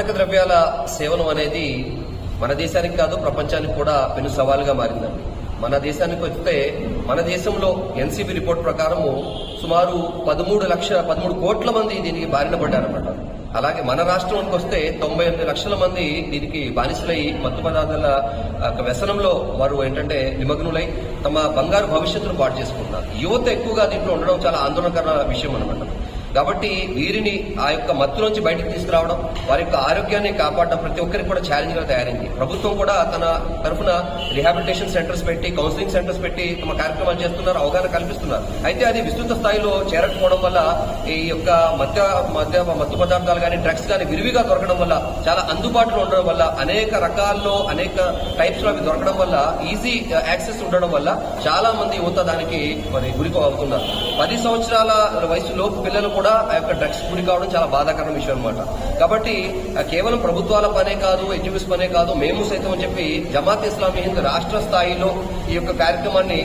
ద్రవ్యాల సేవనం అనేది మన దేశానికి కాదు ప్రపంచానికి కూడా పెను సవాలుగా మారిందండి. మన దేశానికి వస్తే మన దేశంలో ఎన్సీబీ రిపోర్ట్ ప్రకారము సుమారు పదమూడు లక్షల పదమూడు కోట్ల మంది దీనికి బారిన పడ్డారన్నమాట. అలాగే మన రాష్ట్రానికి వస్తే తొంభై ఎనిమిది లక్షల మంది దీనికి బానిసలై మత్తు పదార్థాల యొక్క వ్యసనంలో వారు ఏంటంటే నిమగ్నులై తమ బంగారు భవిష్యత్తును పాటు చేసుకుంటున్నారు. యువత ఎక్కువగా దీంట్లో ఉండడం చాలా ఆందోళనకర విషయం అనమాట కాబట్టి వీరిని ఆ యొక్క మత్తులోంచి బయటకు తీసుకురావడం వారి యొక్క ఆరోగ్యాన్ని కాపాడడం ప్రతి ఒక్కరికి కూడా ఛాలెంజ్గా తయారైంది. ప్రభుత్వం కూడా తన తరఫున రిహాబిలిటేషన్ సెంటర్స్ పెట్టి కౌన్సిలింగ్ సెంటర్స్ పెట్టి తమ కార్యక్రమాలు చేస్తున్నారు అవగాహన కల్పిస్తున్నారు. అయితే అది విస్తృత స్థాయిలో చేరకపోవడం వల్ల ఈ యొక్క మద్య మద్య మత్తు పదార్థాలు కానీ డ్రగ్స్ కానీ విరివిగా దొరకడం వల్ల చాలా అందుబాటులో ఉండడం వల్ల అనేక రకాల్లో అనేక టైప్స్లో అవి దొరకడం వల్ల ఈజీ యాక్సెస్ ఉండడం వల్ల చాలా మంది యువత దానికి మరి గురికో అవుతున్నారు పది సంవత్సరాల వయసులో పిల్లలు కూడా ఆ యొక్క డ్రగ్స్ గురి కావడం చాలా బాధాకరమైన విషయం అనమాట కాబట్టి కేవలం ప్రభుత్వాల పనే కాదు ఎన్జిఓస్ పనే కాదు మేము సైతం అని చెప్పి జమాత్ ఇస్లామీ హింద్ రాష్ట్ర స్థాయిలో ఈ యొక్క కార్యక్రమాన్ని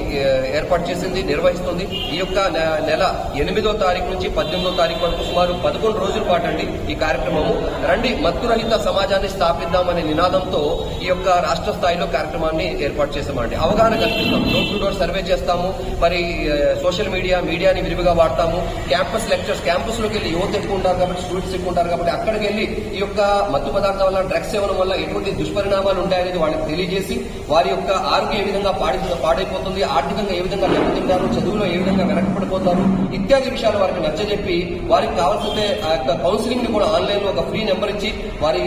ఏర్పాటు చేసింది నిర్వహిస్తుంది. ఈ యొక్క నెల ఎనిమిదో తారీఖు నుంచి పద్దెనిమిదో తారీఖు వరకు సుమారు పదకొండు రోజుల పాటు అండి ఈ కార్యక్రమము. రండి మత్తురహిత సమాజాన్ని స్థాపిద్దామనే నినాదంతో ఈ యొక్క రాష్ట్ర స్థాయిలో కార్యక్రమాన్ని ఏర్పాటు చేసామండి అవగాహన కల్పిస్తాం. డోర్ టు డోర్ సర్వే చేస్తాము. మరి సోషల్ మీడియా మీడియాని విరివిగా వాడతాము. క్యాంపస్ లెక్చర్స్ క్యాంపస్లోకి వెళ్ళి యువత ఎక్కువ ఉంటారు కాబట్టి స్టూడెంట్స్ ఎక్కువ ఉంటారు కాబట్టి అక్కడికి వెళ్ళి ఈ యొక్క మత్తు పదార్థాల వల్ల డ్రగ్స్ సేవనం వల్ల ఎటువంటి దుష్పరిణామాలు ఉంటాయనేది వాళ్ళకి తెలియజేసి వారి యొక్క ఆరోగ్యం ఏ విధంగా పాడి పాడైపోతుంది ఆర్థికంగా ఏ విధంగా దెబ్బతింటారు చదువులో ఏ విధంగా వెనకబడిపోతారు ఇత్యాది విషయాలు వారికి నచ్చజెప్పి వారికి కావాల్సిందే ఆ యొక్క కౌన్సిలింగ్ని కూడా ఆన్లైన్లో ఒక ఫ్రీ నెంబర్ ఇచ్చి వారి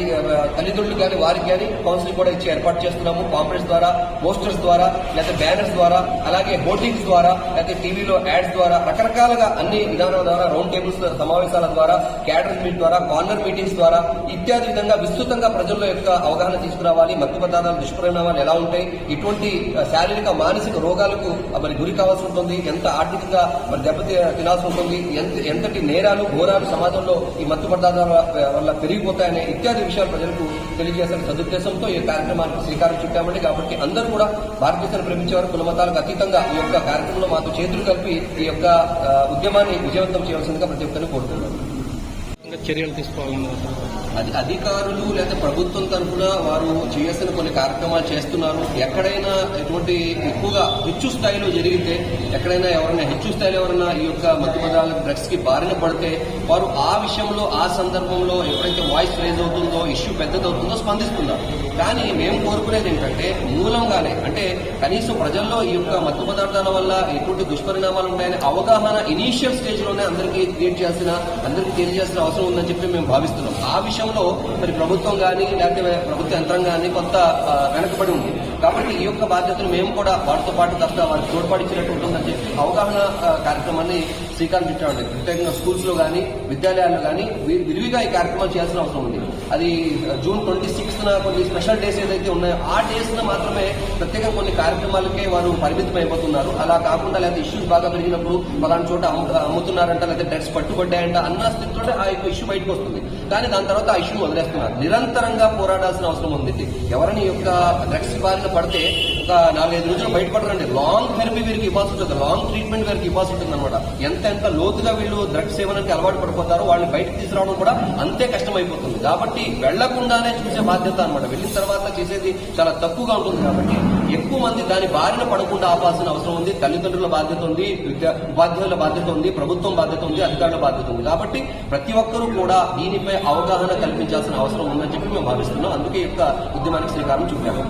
తల్లిదండ్రులు కానీ వారికి కానీ కౌన్సిలింగ్ కూడా ఇచ్చి ఏర్పాటు చేస్తున్నాము. పాంప్లెట్స్ ద్వారా పోస్టర్స్ ద్వారా లేకపోతే బ్యానర్స్ ద్వారా అలాగే హోర్డింగ్స్ ద్వారా లేకపోతే టీవీలో యాడ్స్ ద్వారా రకరకాలుగా అన్ని విధానాల ద్వారా రౌండ్ సమావేశాల ద్వారా క్యాడర్ మీట్ ద్వారా కార్నర్ మీటింగ్స్ ద్వారా ఇత్యాది విధంగా విస్తృతంగా ప్రజల్లో యొక్క అవగాహన తీసుకురావాలి. మత్తు పదార్థాల దుష్పరిణామాలు ఎలా ఉంటాయి? ఇటువంటి శారీరక మానసిక రోగాలకు మరి గురి కావాల్సి ఉంటుంది. ఎంత ఆర్థికంగా మరి దెబ్బ తినాల్సి ఉంటుంది. ఎంత ఎంతటి నేరాలు ఘోరాలు సమాజంలో ఈ మత్తు పదార్థాల వల్ల పెరిగిపోతాయనే ఇత్యాది విషయాలు ప్రజలకు తెలియజేసిన సదుద్దేశంతో ఈ కార్యక్రమానికి శ్రీకారం చుట్టామండి. కాబట్టి అందరూ కూడా భారతదేశాన్ని ప్రేమించేవారు కుల మతాలకు అతీతంగా ఈ యొక్క కార్యక్రమంలో మాతో చేతులు కలిపి ఈ యొక్క ఉద్యమాన్ని విజయవంతం చేయవలసిందిగా ప్రతి ఒక్కరిని కోరుతున్నాను ఇంకా చర్యలు తీసుకోవాలన్నారు. అది అధికారులు లేదా ప్రభుత్వం తరఫున వారు చేయాల్సిన కొన్ని కార్యక్రమాలు చేస్తున్నారు. ఎక్కడైనా ఎటువంటి ఎక్కువగా హెచ్చు స్థాయిలో జరిగితే ఎక్కడైనా ఎవరైనా హెచ్చు స్థాయిలో ఎవరైనా ఈ యొక్క మత్తు పదార్థాల డ్రగ్స్కి బారిన పడితే వారు ఆ విషయంలో ఆ సందర్భంలో ఎప్పుడైతే వాయిస్ రేజ్ అవుతుందో ఇష్యూ పెద్దదవుతుందో స్పందిస్తున్నారు. కానీ మేము కోరుకునేది ఏంటంటే మూలంగానే అంటే కనీసం ప్రజల్లో ఈ యొక్క మత్తు పదార్థాల వల్ల ఎటువంటి దుష్పరిణామాలు ఉంటాయని అవగాహన ఇనీషియల్ స్టేజ్లోనే అందరికీ క్రియేట్ చేయాల్సిన అందరికీ తెలియజేయాల్సిన అవసరం ఉందని చెప్పి మేము భావిస్తున్నాం. ఆ విషయం విషయంలో మరి ప్రభుత్వం కానీ లేకపోతే ప్రభుత్వ యంత్రాంగాన్ని కొంత వెనకబడి ఉంది. కాబట్టి ఈ యొక్క బాధ్యతను మేము కూడా వాటితో పాటు కాస్త వారికి తోడ్పాటించినట్టు ఉంటుందని చెప్పి అవగాహన కార్యక్రమాన్ని శ్రీకారం చుట్టామండి. ప్రత్యేకంగా స్కూల్స్లో కానీ విద్యాలయాల్లో కానీ విరివిగా ఈ కార్యక్రమాలు చేయాల్సిన అవసరం ఉంది. అది జూన్ ట్వంటీ సిక్స్త్న కొన్ని స్పెషల్ డేస్ ఏదైతే ఉన్నాయో ఆ డేస్ మాత్రమే ప్రత్యేకంగా కొన్ని కార్యక్రమాలకే వారు పరిమితం అయిపోతున్నారు. అలా కాకుండా లేకపోతే ఇష్యూస్ బాగా పెరిగినప్పుడు పలానా చోట అమ్ముతున్నారంట లేకపోతే డ్రగ్స్ పట్టుబడ్డాయంట అన్న స్థితిలో ఆ యొక్క ఇష్యూ బయటకు వస్తుంది. కానీ దాని తర్వాత ఆ ఇష్యూ వదిలేస్తున్నారు. నిరంతరంగా పోరాడాల్సిన అవసరం ఉంది. ఎవరిని యొక్క డ్రగ్స్ బారిన పడితే ఒక నాలుగైదు రోజులు బయటపడరండి. లాంగ్ థెరపీ వీరికి ఇవ్వాల్సి ఉంటుంది. లాంగ్ ట్రీట్మెంట్ వీరికి ఇవ్వాల్సి ఉంటుంది అనమాట ఎంత ఎంత లోతుగా వీళ్ళు డ్రగ్స్ సేవనకి అలవాటు పడిపోతారో వాళ్ళని బయటకు తీసుకురావడం కూడా అంతే కష్టం అయిపోతుంది కాబట్టి వెళ్ళకుండానే చూసే బాధ్యత అనమాట వెళ్ళిన తర్వాత చేసేది చాలా తక్కువగా ఉంటుంది కాబట్టి ఎక్కువ మంది దాని బారిన పడకుండా ఆపాల్సిన అవసరం ఉంది. తల్లిదండ్రుల బాధ్యత ఉంది విద్యా ఉపాధ్యాయుల బాధ్యత ఉంది ప్రభుత్వం బాధ్యత ఉంది అధికారుల బాధ్యత ఉంది. కాబట్టి ప్రతి ఒక్కరూ కూడా దీనిపై అవగాహన కల్పించాల్సిన అవసరం ఉందని చెప్పి మేము భావిస్తున్నాం. అందుకే యొక్క ఉద్యమానికి శ్రీకారం చూపాము